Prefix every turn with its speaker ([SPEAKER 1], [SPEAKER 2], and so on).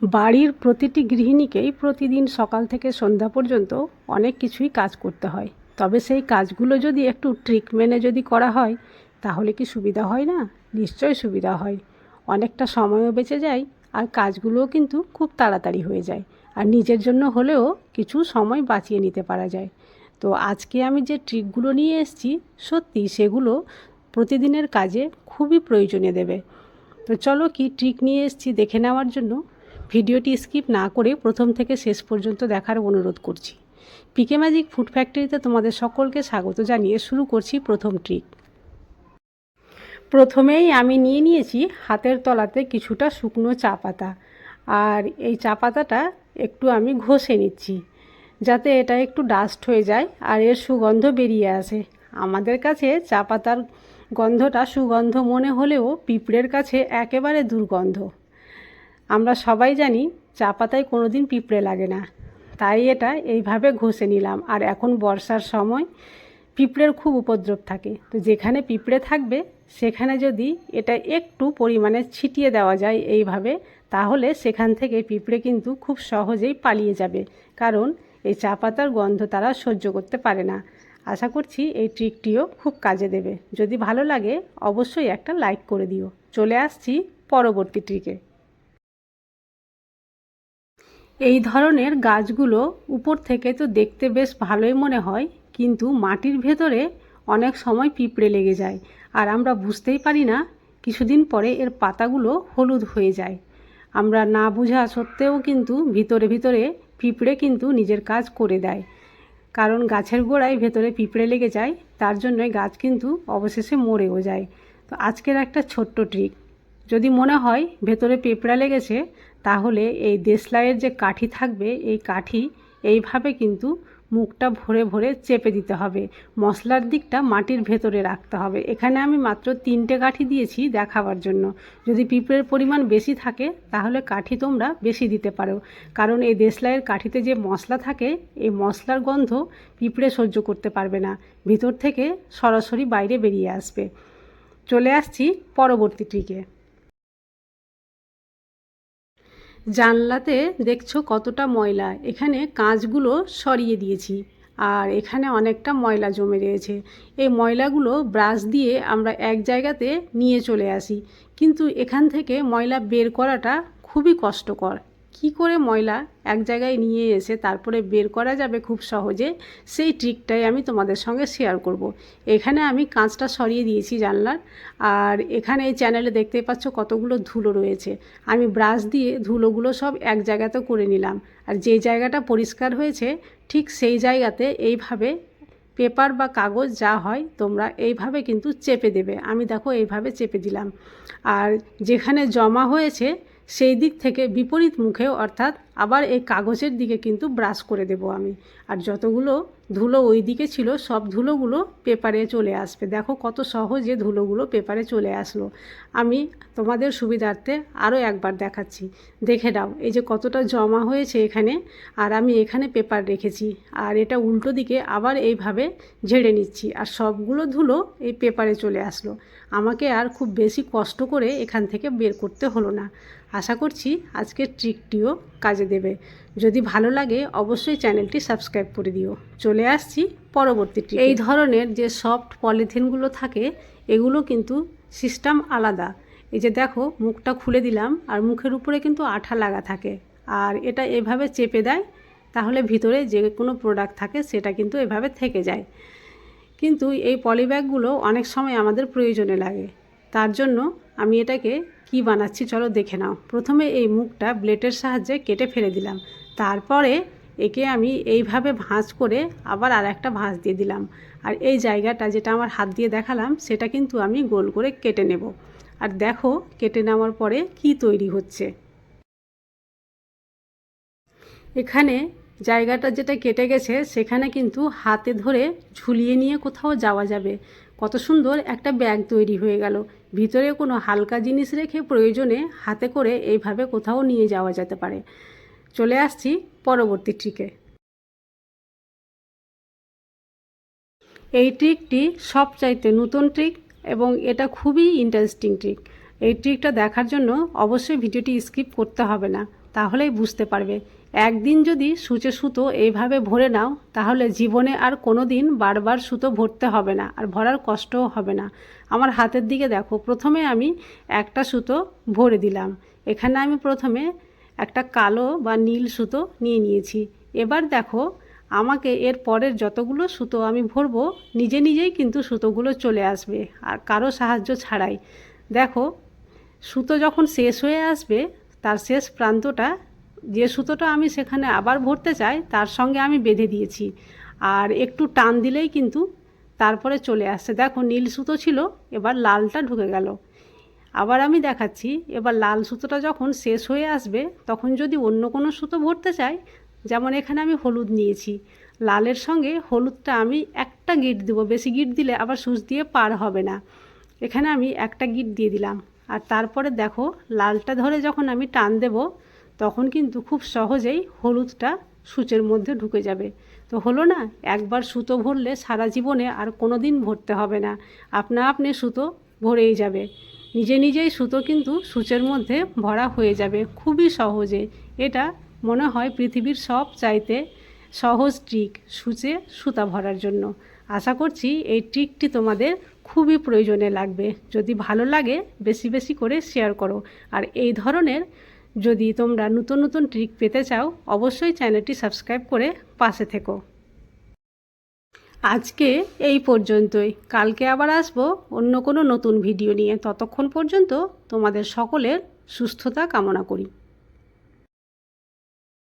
[SPEAKER 1] বাড়ির প্রতিটি গৃহিণীকেই প্রতিদিন সকাল থেকে সন্ধ্যা পর্যন্ত অনেক কিছুই কাজ করতে হয়। তবে সেই কাজগুলো যদি একটু ট্রিক মেনে যদি করা হয়, তাহলে কি সুবিধা হয় না? নিশ্চয়ই সুবিধা হয়। অনেকটা সময়ও বেঁচে যায় আর কাজগুলোও কিন্তু খুব তাড়াতাড়ি হয়ে যায়। আর নিজের জন্য হলেও কিছু সময় বাঁচিয়ে নিতে পারা যায়। তো আজকে আমি যে ট্রিকগুলো নিয়ে এসেছি, সত্যি সেগুলো প্রতিদিনের কাজে খুবই প্রয়োজনে দেবে। তো চলো কি ট্রিক নিয়ে এসেছি দেখে নেওয়ার জন্য। ভিডিওটি স্কিপ না করে প্রথম থেকে শেষ পর্যন্ত দেখার অনুরোধ করছি। পিকে ম্যাজিক ফুড ফ্যাক্টরিতে তোমাদের সকলকে স্বাগত জানিয়ে শুরু করছি প্রথম ট্রিক প্রথমেই আমি নিয়ে নিয়েছি হাতের তলাতে কিছুটা শুকনো চা পাতা। আর এই চা পাতাটা একটু আমি ঘষে নিচ্ছি, যাতে এটা একটু ডাস্ট হয়ে যায় আর এর সুগন্ধ বেরিয়ে আসে। আমাদের কাছে চা পাতার গন্ধটা সুগন্ধ মনে হলেও পিঁপড়ের কাছে একেবারে দুর্গন্ধ। আমরা সবাই জানি চা পাতায় কোনো দিন পিঁপড়ে লাগে না। তাই এটা এইভাবে ঘষে নিলাম। আর এখন বর্ষার সময় পিঁপড়ের খুব উপদ্রব থাকে। তো যেখানে পিঁপড়ে থাকবে, সেখানে যদি এটা একটু পরিমাণে ছিটিয়ে দেওয়া যায় এইভাবে, তাহলে সেখান থেকে পিঁপড়ে কিন্তু খুব সহজেই পালিয়ে যাবে। কারণ এই চা পাতার গন্ধ তারা সহ্য করতে পারে না। আশা করছি এই ট্রিকটিও খুব কাজে দেবে। যদি ভালো লাগে, অবশ্যই একটা লাইক করে দিও। চলে আসছি পরবর্তী ট্রিকে। এই ধরনের গাছগুলো উপর থেকে তো দেখতে বেশ ভালোই মনে হয়, কিন্তু মাটির ভেতরে অনেক সময় পিঁপড়ে লেগে যায়। আর আমরা বুঝতেই পারি না, কিছুদিন পরে এর পাতাগুলো হলুদ হয়ে যায়। আমরা না বোঝা সত্ত্বেও কিন্তু ভিতরে ভিতরে পিঁপড়ে কিন্তু নিজের কাজ করে দেয়। কারণ গাছের গোড়ায় ভেতরে পিঁপড়ে লেগে যায়, তার জন্যই গাছ কিন্তু অবশেষে মরেও যায়। তো আজকের একটা ছোট্ট ট্রিক যদি মনে হয় ভেতরে পেঁপড়া লেগেছে, তাহলে এই দেশলাইয়ের যে কাঠি থাকবে, এই কাঠি এইভাবে কিন্তু মুখটা ভরে ভরে চেপে দিতে হবে। মশলার দিকটা মাটির ভেতরে রাখতে হবে। এখানে আমি মাত্র তিনটে কাঠি দিয়েছি দেখাবার জন্য। যদি পিঁপড়ের পরিমাণ বেশি থাকে, তাহলে কাঠি তোমরা বেশি দিতে পারো। কারণ এই দেশলাইয়ের কাঠিতে যে মশলা থাকে, এই মশলার গন্ধ পিঁপড়ে সহ্য করতে পারবে না। ভিতর থেকে সরাসরি বাইরে বেরিয়ে আসবে। চলে আসছি পরবর্তী জানলাতে দেখছ কতটা ময়লা। এখানে কাঁচগুলো সরিয়ে দিয়েছি আর এখানে অনেকটা ময়লা জমে রয়েছে। এই ময়লাগুলো ব্রাশ দিয়ে আমরা এক জায়গাতে নিয়ে চলে আসি। কিন্তু এখান থেকে ময়লা বের করাটা খুবই কষ্টকর। কি করে ময়লা এক জায়গায় নিয়ে এসে তারপরে বের করা যাবে খুব সহজে, সেই ট্রিকটাই আমি তোমাদের সঙ্গে শেয়ার করব। এখানে আমি কাঁচটা সরিয়ে দিয়েছি জানলার, আর এখানে এই চ্যানেলে দেখতে পাচ্ছ কতগুলো ধুলো রয়েছে। আমি ব্রাশ দিয়ে ধুলোগুলো সব এক জায়গাতে করে নিলাম, আর যে জায়গাটা পরিষ্কার হয়েছে, ঠিক সেই জায়গাতে এইভাবে পেপার বা কাগজ যা হয় তোমরা এইভাবে কিন্তু চেপে দেবে। আমি দেখো এইভাবে চেপে দিলাম। আর যেখানে জমা হয়েছে সেই দিক থেকে বিপরীত মুখে অর্থাৎ আবার এই কাগজের দিকে কিন্তু ব্রাশ করে দেব আমি। আর যতগুলো ধুলো ওই দিকে ছিল, সব ধুলোগুলো পেপারে চলে আসবে। দেখো কত সহজে ধুলোগুলো পেপারে চলে আসলো। আমি তোমাদের সুবিধার্থে আরও একবার দেখাচ্ছি। দেখে দাও এই যে কতটা জমা হয়েছে এখানে, আর আমি এখানে পেপার রেখেছি। আর এটা উল্টো দিকে আবার এইভাবে ঝেড়ে নিচ্ছি। আর সবগুলো ধুলো এই পেপারে চলে আসলো। আমাকে আর খুব বেশি কষ্ট করে এখান থেকে বের করতে হলো না। আশা করছি আজকের ট্রিকটিও কাজে দেবে। যদি ভালো লাগে, অবশ্যই চ্যানেলটি সাবস্ক্রাইব করে দিও। চলে আসছি পরবর্তী এই ধরনের যে সফট পলিথিনগুলো থাকে, এগুলো কিন্তু সিস্টেম আলাদা। এই যে দেখো, মুখটা খুলে দিলাম, আর মুখের উপরে কিন্তু আঠা লাগা থাকে। আর এটা এভাবে চেপে দেয়, তাহলে ভিতরে যে কোনো প্রোডাক্ট থাকে, সেটা কিন্তু এভাবে থেকে যায়। কিন্তু এই পলিব্যাগগুলো অনেক সময় আমাদের প্রয়োজনে লাগে। তার জন্য আমি এটাকে কি বানাচ্ছি চলো দেখে নাও। প্রথমে এই মুখটা ব্লেডের সাহায্যে কেটে ফেলে দিলাম। তারপরে একে আমি এইভাবে ভাঁজ করে আবার আর একটা ভাঁজ দিয়ে দিলাম। আর এই জায়গাটা যেটা আমার হাত দিয়ে দেখালাম, সেটা কিন্তু আমি গোল করে কেটে নেব। আর দেখো, কেটে নেওয়ার পরে কি তৈরি হচ্ছে। এখানে জায়গাটা যেটা কেটে গেছে, সেখানে কিন্তু হাতে ধরে ঝুলিয়ে নিয়ে কোথাও যাওয়া যাবে। কত সুন্দর একটা ব্যাগ তৈরি হয়ে গেল। ভিতরে কোনো হালকা জিনিস রেখে প্রয়োজনে হাতে করে এইভাবে কোথাও নিয়ে যাওয়া যেতে পারে। চলে আসছি পরবর্তী ট্রিকে। এই ট্রিকটি সবচাইতে নতুন ট্রিক এবং এটা খুবই ইন্টারেস্টিং ট্রিক। এই ট্রিকটা দেখার জন্য অবশ্যই ভিডিওটি স্কিপ করতে হবে না, তাহলেই বুঝতে পারবে। একদিন যদি সূচে সুতো এইভাবে ভরে নাও, তাহলে জীবনে আর কোনো দিন বারবার সুতো ভরতে হবে না, আর ভরার কষ্টও হবে না। আমার হাতের দিকে দেখো, প্রথমে আমি একটা সুতো ভরে দিলাম। এখানে আমি প্রথমে একটা কালো বা নীল সুতো নিয়ে নিয়েছি। এবার দেখো, আমাকে এর পরের যতগুলো সুতো আমি ভরবো, নিজে নিজেই কিন্তু সুতোগুলো চলে আসবে, আর কারও সাহায্য ছাড়াই। দেখো, সুতো যখন শেষ হয়ে আসবে, তার শেষ প্রান্তটা যে সুতোটা আমি সেখানে আবার ভরতে চাই, তার সঙ্গে আমি বেঁধে দিয়েছি। আর একটু টান দিলেই কিন্তু তারপরে চলে আসছে। দেখো, নীল সুতো ছিল, এবার লালটা ঢুকে গেল। আবার আমি দেখাচ্ছি, এবার লাল সুতোটা যখন শেষ হয়ে আসবে, তখন যদি অন্য কোনো সুতো ভরতে চাই, যেমন এখানে আমি হলুদ নিয়েছি, লালের সঙ্গে হলুদটা আমি একটা গিট দেবো। বেশি গিট দিলে আবার সুচ দিয়ে পার হবে না। এখানে আমি একটা গিট দিয়ে দিলাম। আর তারপরে দেখো, লালটা ধরে যখন আমি টান দেব তখন কিন্তু খুব সহজেই হলুদটা সূচের মধ্যে ঢুকে যাবে। তো হলো না, একবার সুতো ভরলে সারা জীবনে আর কোনো দিন ভরতে হবে না। আপনা আপনি সুতো ভরেই যাবে। নিজে নিজেই সুতো কিন্তু সূচের মধ্যে ভরা হয়ে যাবে খুবই সহজে। এটা মনে হয় পৃথিবীর সব চাইতে সহজ ট্রিক সূচে সুতা ভরার জন্য। আশা করছি এই ট্রিকটি তোমাদের খুবই প্রয়োজনে লাগবে। যদি ভালো লাগে, বেশি বেশি করে শেয়ার করো। আর এই ধরনের যদি তোমরা নতুন নতুন ট্রিক পেতে চাও, অবশ্যই চ্যানেলটি সাবস্ক্রাইব করে পাশে থেকো। আজকে এই পর্যন্তই। কালকে আবার আসব অন্য কোনো নতুন ভিডিও নিয়ে। ততক্ষণ পর্যন্ত তোমাদের সকলের সুস্থতা কামনা করি।